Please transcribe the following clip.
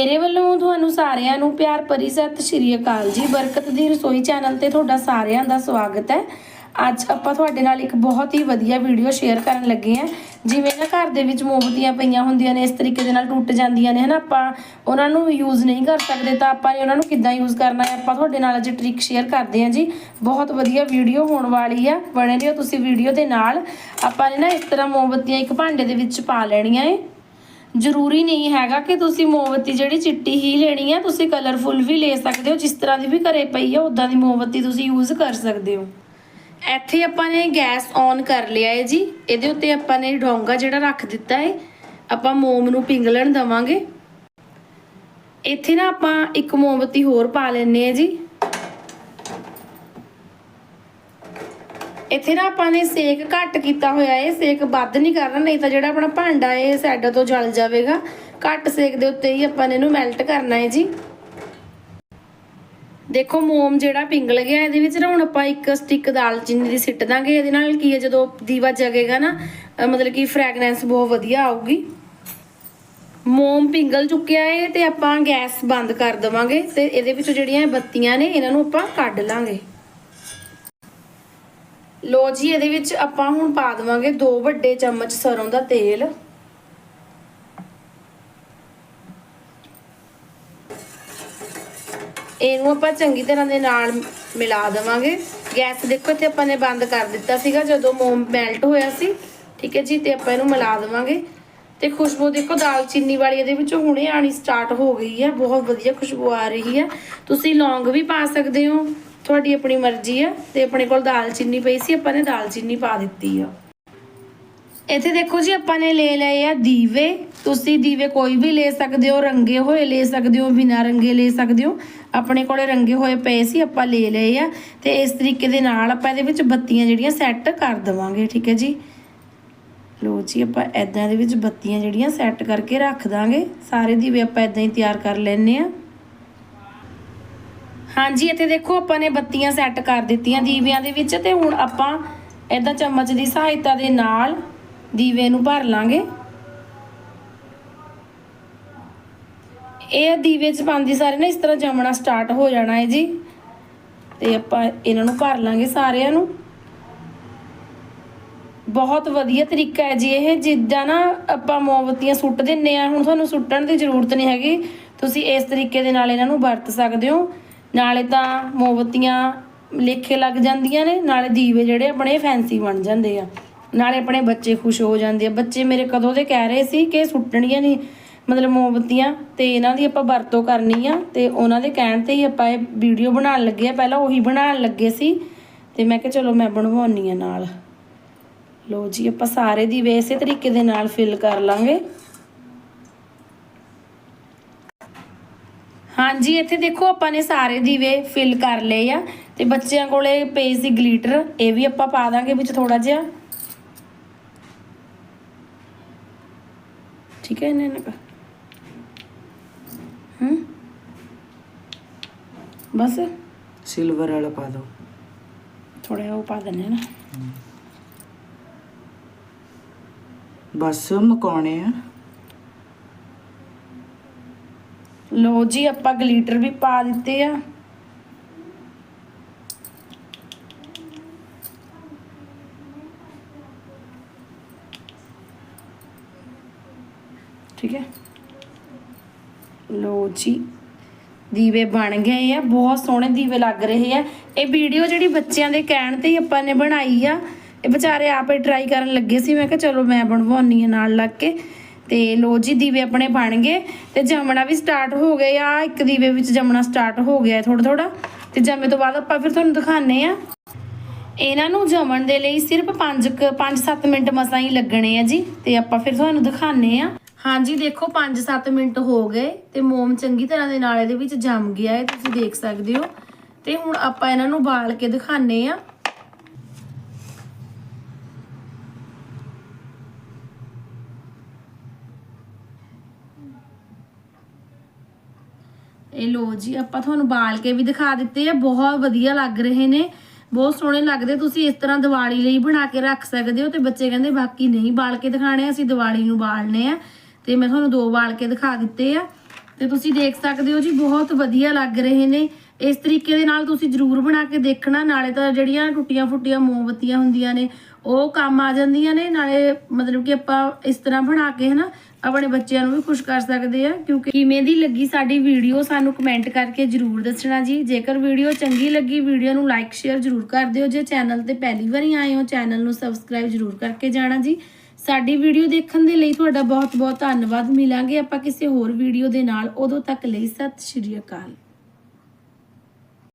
ਮੇਰੇ ਵੱਲੋਂ ਤੁਹਾਨੂੰ ਸਾਰਿਆਂ ਨੂੰ ਪਿਆਰ ਭਰੀ ਸਤਿ ਸ਼੍ਰੀ ਅਕਾਲ ਜੀ। ਬਰਕਤ ਦੀ ਰਸੋਈ ਚੈਨਲ ਤੇ ਤੁਹਾਡਾ ਸਾਰਿਆਂ ਦਾ ਸਵਾਗਤ ਹੈ। ਅੱਜ ਆਪਾਂ ਤੁਹਾਡੇ ਨਾਲ ਇੱਕ ਬਹੁਤ ਹੀ ਵਧੀਆ ਵੀਡੀਓ ਸ਼ੇਅਰ ਕਰਨ ਲੱਗੇ ਹਾਂ। ਜਿਵੇਂ ਨਾ ਘਰ ਦੇ ਵਿੱਚ ਮੋਮਬਤੀਆਂ ਪਈਆਂ ਹੁੰਦੀਆਂ ਨੇ, ਇਸ ਤਰੀਕੇ ਦੇ ਨਾਲ ਟੁੱਟ ਜਾਂਦੀਆਂ ਨੇ, ਹਨਾ? ਆਪਾਂ ਉਹਨਾਂ ਨੂੰ ਯੂਜ਼ ਨਹੀਂ ਕਰ ਸਕਦੇ ਤਾਂ ਆਪਾਂ ਨੇ ਉਹਨਾਂ ਨੂੰ ਕਿੱਦਾਂ ਯੂਜ਼ ਕਰਨਾ ਹੈ? ਆਪਾਂ ਤੁਹਾਡੇ ਨਾਲ ਅੱਜ ਟ੍ਰਿਕ ਸ਼ੇਅਰ ਕਰਦੇ ਹਾਂ ਜੀ। ਬਹੁਤ ਵਧੀਆ ਵੀਡੀਓ ਹੋਣ ਵਾਲੀ ਆ। ਬਣੇ ਰਹੋ ਤੁਸੀਂ ਵੀਡੀਓ ਦੇ ਨਾਲ। ਆਪਾਂ ਨੇ ਨਾ ਇਸ ਤਰ੍ਹਾਂ ਮੋਮਬਤੀਆਂ ਇੱਕ ਭਾਂਡੇ ਦੇ ਵਿੱਚ ਪਾ ਲੈਣੀਆਂ ਏ। ਜ਼ਰੂਰੀ ਨਹੀਂ ਹੈਗਾ ਕਿ ਤੁਸੀਂ ਮੋਮਬੱਤੀ ਜਿਹੜੀ ਚਿੱਟੀ ਹੀ ਲੈਣੀ ਹੈ ਤੁਸੀਂ ਕਲਰਫੁੱਲ ਵੀ ਲੈ ਸਕਦੇ ਹੋ, ਜਿਸ ਤਰ੍ਹਾਂ ਦੀ ਵੀ ਘਰੇ ਪਈ ਹੈ ਉਦਾਂ ਦੀ ਮੋਮਬੱਤੀ ਤੁਸੀਂ ਯੂਜ਼ ਕਰ ਸਕਦੇ ਹੋ। ਇੱਥੇ ਆਪਾਂ ਨੇ ਗੈਸ ਔਨ ਕਰ ਲਿਆ ਹੈ ਜੀ। ਇਹਦੇ ਉੱਤੇ ਆਪਾਂ ਨੇ ਡੋਂਗਾ ਜਿਹੜਾ ਰੱਖ ਦਿੱਤਾ ਹੈ ਆਪਾਂ ਮੋਮ ਨੂੰ ਪਿੰਗਲਣ ਦਵਾਂਗੇ। ਇੱਥੇ ਨਾ ਆਪਾਂ ਇੱਕ ਮੋਮਬੱਤੀ ਹੋਰ ਪਾ ਲੈਣੇ ਆ ਜੀ। ਇੱਥੇ ਨਾ ਆਪਾਂ ਨੇ ਸੇਕ ਘੱਟ ਕੀਤਾ ਹੋਇਆ ਹੈ ਸੇਕ ਵੱਧ ਨਹੀਂ ਕਰਨਾ, ਨਹੀਂ ਤਾਂ ਜਿਹੜਾ ਆਪਣਾ ਭਾਂਡਾ ਹੈ ਸਾਈਡਾਂ ਤੋਂ ਜਲ ਜਾਵੇਗਾ। ਘੱਟ ਸੇਕ ਦੇ ਉੱਤੇ ਹੀ ਆਪਾਂ ਨੇ ਇਹਨੂੰ ਮੈਲਟ ਕਰਨਾ ਹੈ ਜੀ। ਦੇਖੋ, ਮੋਮ ਜਿਹੜਾ ਪਿੰਗਲ ਗਿਆ, ਇਹਦੇ ਵਿੱਚ ਨਾ ਹੁਣ ਆਪਾਂ ਇੱਕ ਸਟਿਕ ਦਾਲਚੀਨੀ ਦੀ ਸਿੱਟ ਦਾਂਗੇ। ਇਹਦੇ ਨਾਲ ਕੀ ਹੈ ਜਦੋਂ ਦੀਵਾ ਜਗੇਗਾ ਨਾ ਮਤਲਬ ਕਿ ਫ੍ਰੈਗਰੈਂਸ ਬਹੁਤ ਵਧੀਆ ਆਊਗੀ। ਮੋਮ ਪਿੰਗਲ ਚੁੱਕਿਆ ਏ ਤੇ ਆਪਾਂ ਗੈਸ ਬੰਦ ਕਰ ਦਵਾਂਗੇ ਤੇ ਇਹਦੇ ਵਿੱਚ ਜਿਹੜੀਆਂ ਬੱਤੀਆਂ ਨੇ, ਇਹਨਾਂ ਨੂੰ ਆਪਾਂ ਕੱਢ ਲਾਂਗੇ। ਲੋ ਜੀ, ਇਹਦੇ ਵਿੱਚ ਆਪਾਂ ਹੁਣ ਪਾ ਦੇਵਾਂਗੇ ਦੋ ਵੱਡੇ ਚਮਚ ਸਰੋਂ ਦਾ ਤੇਲ। ਇਹਨੂੰ ਆਪਾਂ ਚੰਗੀ ਤਰ੍ਹਾਂ ਦੇ ਨਾਲ ਮਿਲਾ ਦੇਵਾਂਗੇ। ਗੈਸ ਦੇਖੋ, ਇੱਥੇ ਆਪਾਂ ਨੇ ਬੰਦ ਕਰ ਦਿੱਤਾ ਸੀਗਾ ਜਦੋਂ ਮੋਮ ਮੈਲਟ ਹੋਇਆ ਸੀ। ਠੀਕ ਹੈ ਜੀ, ਤੇ ਆਪਾਂ ਇਹਨੂੰ ਮਿਲਾ ਦੇਵਾਂਗੇ। ਤੇ ਖੁਸ਼ਬੂ ਦੇਖੋ ਦਾਲਚੀਨੀ ਵਾਲੀ ਇਹਦੇ ਵਿੱਚੋਂ ਹੁਣੇ ਆਣੀ ਸਟਾਰਟ ਹੋ ਗਈ ਹੈ। ਬਹੁਤ ਵਧੀਆ ਖੁਸ਼ਬੂ ਆ ਰਹੀ ਹੈ। ਤੁਸੀਂ ਲੌਂਗ ਵੀ ਪਾ ਸਕਦੇ ਹੋ। ਤੁਹਾਡੀ ਆਪਣੀ ਮਰਜ਼ੀ ਆ ਤੇ ਆਪਣੇ ਕੋਲ ਦਾਲਚੀਨੀ ਪਈ ਸੀ, ਆਪਾਂ ਨੇ ਦਾਲਚੀਨੀ ਪਾ ਦਿੱਤੀ ਆ। ਇੱਥੇ ਦੇਖੋ ਜੀ, ਆਪਾਂ ਨੇ ਲੈ ਲਏ ਆ ਦੀਵੇ। ਤੁਸੀਂ ਦੀਵੇ ਕੋਈ ਵੀ ਲੈ ਸਕਦੇ ਹੋ, ਰੰਗੇ ਹੋਏ ਲੈ ਸਕਦੇ ਹੋ, ਬਿਨਾਂ ਰੰਗੇ ਲੈ ਸਕਦੇ ਹੋ। ਆਪਣੇ ਕੋਲੇ ਰੰਗੇ ਹੋਏ ਪਏ ਸੀ, ਆਪਾਂ ਲੈ ਲਏ ਆ ਤੇ ਇਸ ਤਰੀਕੇ ਦੇ ਨਾਲ ਆਪਾਂ ਇਹਦੇ ਵਿੱਚ ਬੱਤੀਆਂ ਜਿਹੜੀਆਂ ਸੈੱਟ ਕਰ ਦਵਾਂਗੇ, ਠੀਕ ਹੈ ਜੀ? ਲੋ ਜੀ, ਆਪਾਂ ਐਦਾਂ ਦੇ ਵਿੱਚ ਬੱਤੀਆਂ ਜਿਹੜੀਆਂ ਸੈੱਟ ਕਰਕੇ ਰੱਖ ਦਾਂਗੇ। ਸਾਰੇ ਦੀਵੇ ਆਪਾਂ ਐਦਾਂ ਹੀ ਤਿਆਰ ਕਰ ਲੈਣੇ ਆ। ਹਾਂਜੀ, ਇੱਥੇ ਦੇਖੋ ਆਪਾਂ ਨੇ ਬੱਤੀਆਂ ਸੈੱਟ ਕਰ ਦਿੱਤੀਆਂ ਦੀਵਿਆਂ ਦੇ ਵਿੱਚ ਤੇ ਹੁਣ ਆਪਾਂ ਇਦਾਂ ਚਮਚ ਦੀ ਸਹਾਇਤਾ ਦੇ ਨਾਲ ਦੀਵੇ ਨੂੰ ਭਰ ਲਾਂਗੇ। ਇਹ ਦੀਵੇ ਚ ਪਾਉਂਦੀ ਸਾਰੇ ਨਾ, ਇਸ ਤਰ੍ਹਾਂ ਜੰਮਣਾ ਸਟਾਰਟ ਹੋ ਜਾਣਾ ਹੈ ਜੀ। ਤੇ ਆਪਾਂ ਇਹਨਾਂ ਨੂੰ ਭਰ ਲਾਂਗੇ ਸਾਰਿਆਂ ਨੂੰ। ਬਹੁਤ ਵਧੀਆ ਤਰੀਕਾ ਹੈ ਜੀ ਇਹ। ਜਿੱਦਾਂ ਨਾ ਆਪਾਂ ਮੋਮਬੱਤੀਆਂ ਸੁੱਟ ਦਿੰਨੇ ਆ, ਹੁਣ ਤੁਹਾਨੂੰ ਸੁੱਟਣ ਦੀ ਜ਼ਰੂਰਤ ਨਹੀਂ ਹੈਗੀ। ਤੁਸੀਂ ਇਸ ਤਰੀਕੇ ਦੇ ਨਾਲ ਇਹਨਾਂ ਨੂੰ ਵਰਤ ਸਕਦੇ ਹੋ। ਨਾਲੇ ਤਾਂ ਮੋਮਬਤੀਆਂ ਲੇਖੇ ਲੱਗ ਜਾਂਦੀਆਂ ਨੇ, ਨਾਲੇ ਦੀਵੇ ਜਿਹੜੇ ਆਪਣੇ ਫੈਂਸੀ ਬਣ ਜਾਂਦੇ ਆ। ਨਾਲੇ ਆਪਣੇ ਬੱਚੇ ਖੁਸ਼ ਹੋ ਜਾਂਦੇ ਆ। ਬੱਚੇ ਮੇਰੇ ਕਦੋਂ ਦੇ ਕਹਿ ਰਹੇ ਸੀ ਕਿ ਸੁੱਟਣੀਆਂ ਨਹੀਂ ਮਤਲਬ ਮੋਮਬੱਤੀਆਂ ਤੇ ਇਹਨਾਂ ਦੀ ਆਪਾਂ ਵਰਤੋਂ ਕਰਨੀ ਆ ਤੇ ਉਹਨਾਂ ਦੇ ਕਹਿਣ ਤੇ ਹੀ ਆਪਾਂ ਇਹ ਵੀਡੀਓ ਬਣਾਉਣ ਲੱਗੇ ਆ। ਪਹਿਲਾਂ ਉਹੀ ਬਣਾਉਣ ਲੱਗੇ ਸੀ ਤੇ ਮੈਂ ਕਿਹਾ ਚਲੋ ਮੈਂ ਬਣਵਾਉਣੀ ਆ ਨਾਲ। ਲੋ ਜੀ, ਆਪਾਂ ਸਾਰੇ ਦੀ ਇਸੇ ਤਰੀਕੇ ਦੇ ਨਾਲ ਫਿਲ ਕਰ ਲਾਂਗੇ। ਹਾਂਜੀ ਇੱਥੇ ਦੇਖੋ ਆਪਾਂ ਨੇ ਸਾਰੇ ਦੀਵੇ ਫਿਲ ਕਰ ਲਏ ਆ ਤੇ ਬੱਚਿਆਂ ਕੋਲੇ ਪਈ ਸੀ ਗਲੀਟਰ ਇਹ ਵੀ ਆਪਾਂ ਪਾ ਦਾਂਗੇ ਵਿੱਚ ਥੋੜਾ ਜਿਹਾ। ਠੀਕ ਹੈ ਇਹਨੇ ਨਾ ਹੂੰ? ਬਸ। ਸਿਲਵਰ ਵਾਲਾ ਪਾ ਦਿਓ ਥੋੜਾ ਉਹ ਪਾ ਦਿੰਨੇ ਨਾ। ਬਸ ਮਕਾਉਣੇ ਆ। ਲੋ ਜੀ, ਆਪਾਂ ਗਲੀਟਰ ਵੀ ਪਾ ਦਿੱਤੇ ਆ। ਠੀਕ ਹੈ? ਲੋ ਜੀ, ਦੀਵੇ ਬਣ ਗਏ ਆ, ਬਹੁਤ ਸੋਹਣੇ ਦੀਵੇ ਲੱਗ ਰਹੇ ਆ। ਇਹ ਵੀਡੀਓ ਜਿਹੜੀ ਬੱਚਿਆਂ ਦੇ ਕਹਿਣ ਤੇ ਆਪਾਂ ਨੇ ਬਣਾਈ ਆ। ਇਹ ਵਿਚਾਰੇ ਆਪੇ ਟਰਾਈ ਕਰਨ ਲੱਗੇ ਸੀ, ਮੈਂ ਕਿਹਾ ਚਲੋ ਮੈਂ ਬਣਵਾਉਣੀ ਆ ਨਾਲ ਲੱਗ ਕੇ। ਤੇ ਲੋ ਜੀ, ਦੀਵੇ ਆਪਣੇ ਬਣ ਗਏ ਤੇ ਜਮਣਾ ਵੀ ਸਟਾਰਟ ਹੋ ਗਏ ਆ। ਇੱਕ ਦੀਵੇ ਵਿੱਚ ਜਮਣਾ ਸਟਾਰਟ ਹੋ ਗਿਆ ਥੋੜਾ ਥੋੜਾ ਤੇ ਜਮੇ ਤੋਂ ਬਾਅਦ ਆਪਾਂ ਫਿਰ ਤੁਹਾਨੂੰ ਦਿਖਾਣੇ ਆ ਇਹਨਾਂ ਨੂੰ ਜਮਣ ਦੇ ਲਈ ਸਿਰਫ 5 5-7 ਮਿੰਟ ਮਸਾਂ ਹੀ ਲੱਗਣੇ ਆ ਜੀ। ਤੇ ਆਪਾਂ ਫਿਰ ਤੁਹਾਨੂੰ ਦਿਖਾਣੇ ਆ ਹਾਂਜੀ, ਦੇਖੋ 5-7 ਮਿੰਟ ਹੋ ਗਏ ਤੇ ਮੋਮ ਚੰਗੀ ਤਰ੍ਹਾਂ ਦੇ ਨਾਲ ਇਹਦੇ ਵਿੱਚ ਜੰਮ ਗਿਆ ਹੈ, ਤੁਸੀਂ ਦੇਖ ਸਕਦੇ ਹੋ। ਤੇ ਹੁਣ ਆਪਾਂ ਇਹਨਾਂ ਨੂੰ ਬਾਲ ਕੇ ਦਿਖਾਣੇ ਆ ਇਹ ਲੋ ਜੀ, ਆਪਾਂ ਤੁਹਾਨੂੰ ਬਾਲ ਕੇ ਵੀ ਦਿਖਾ ਦਿੱਤੇ ਆ, ਬਹੁਤ ਵਧੀਆ ਲੱਗ ਰਹੇ ਨੇ, ਬਹੁਤ ਸੋਹਣੇ ਲੱਗਦੇ, ਤੁਸੀਂ ਇਸ ਤਰ੍ਹਾਂ ਦੀਵਾਲੀ ਲਈ ਬਣਾ ਕੇ ਰੱਖ ਸਕਦੇ ਹੋ, ਤੇ ਬੱਚੇ ਕਹਿੰਦੇ ਬਾਕੀ ਨਹੀਂ ਬਾਲ ਕੇ ਦਿਖਾਣੇ, ਅਸੀਂ ਦੀਵਾਲੀ ਨੂੰ ਬਾਲਨੇ ਆ, ਤੇ ਮੈਂ ਤੁਹਾਨੂੰ ਦੋ ਬਾਲ ਕੇ ਦਿਖਾ ਦਿੱਤੇ ਆ, ਤੇ ਤੁਸੀਂ ਦੇਖ ਸਕਦੇ ਹੋ ਜੀ, ਬਹੁਤ ਵਧੀਆ ਲੱਗ ਰਹੇ ਨੇ, ਇਸ ਤਰੀਕੇ ਦੇ ਨਾਲ ਤੁਸੀਂ ਜਰੂਰ ਬਣਾ ਕੇ ਦੇਖਣਾ, ਨਾਲੇ ਤਾਂ ਜਿਹੜੀਆਂ ਟੁੱਟੀਆਂ ਫੁੱਟੀਆਂ ਮੋਮਬੱਤੀਆਂ ਹੁੰਦੀਆਂ ਨੇ, ਉਹ ਕੰਮ ਆ ਜਾਂਦੀਆਂ ਨੇ, ਨਾਲੇ ਮਤਲਬ ਕਿ ਆਪਾਂ ਇਸ ਤਰ੍ਹਾਂ ਬਣਾ ਕੇ ਹਨਾ ਆਪਣੇ ਬੱਚਿਆਂ ਨੂੰ ਵੀ ਖੁਸ਼ ਕਰ ਸਕਦੇ ਆ, ਕਿਉਂਕਿ ਕਿਵੇਂ ਦੀ ਲੱਗੀ ਸਾਡੀ ਵੀਡੀਓ ਸਾਨੂੰ ਕਮੈਂਟ ਕਰਕੇ ਜਰੂਰ ਦੱਸਣਾ ਜੀ। ਜੇਕਰ ਵੀਡੀਓ ਚੰਗੀ ਲੱਗੀ, ਵੀਡੀਓ ਨੂੰ ਲਾਈਕ ਸ਼ੇਅਰ ਜਰੂਰ ਕਰ ਦਿਓ। ਜੇ ਚੈਨਲ ਤੇ ਪਹਿਲੀ ਵਾਰੀ ਆਏ ਹੋ ਚੈਨਲ ਨੂੰ ਸਬਸਕ੍ਰਾਈਬ ਜਰੂਰ ਕਰਕੇ ਜਾਣਾ ਜੀ। ਸਾਡੀ ਵੀਡੀਓ ਦੇਖਣ ਦੇ ਲਈ ਤੁਹਾਡਾ ਬਹੁਤ ਬਹੁਤ ਧੰਨਵਾਦ। ਮਿਲਾਂਗੇ ਆਪਾਂ ਕਿਸੇ ਹੋਰ ਵੀਡੀਓ ਦੇ ਨਾਲ। ਉਦੋਂ ਤੱਕ ਲਈ ਸਤਿ ਸ਼੍ਰੀ ਅਕਾਲ।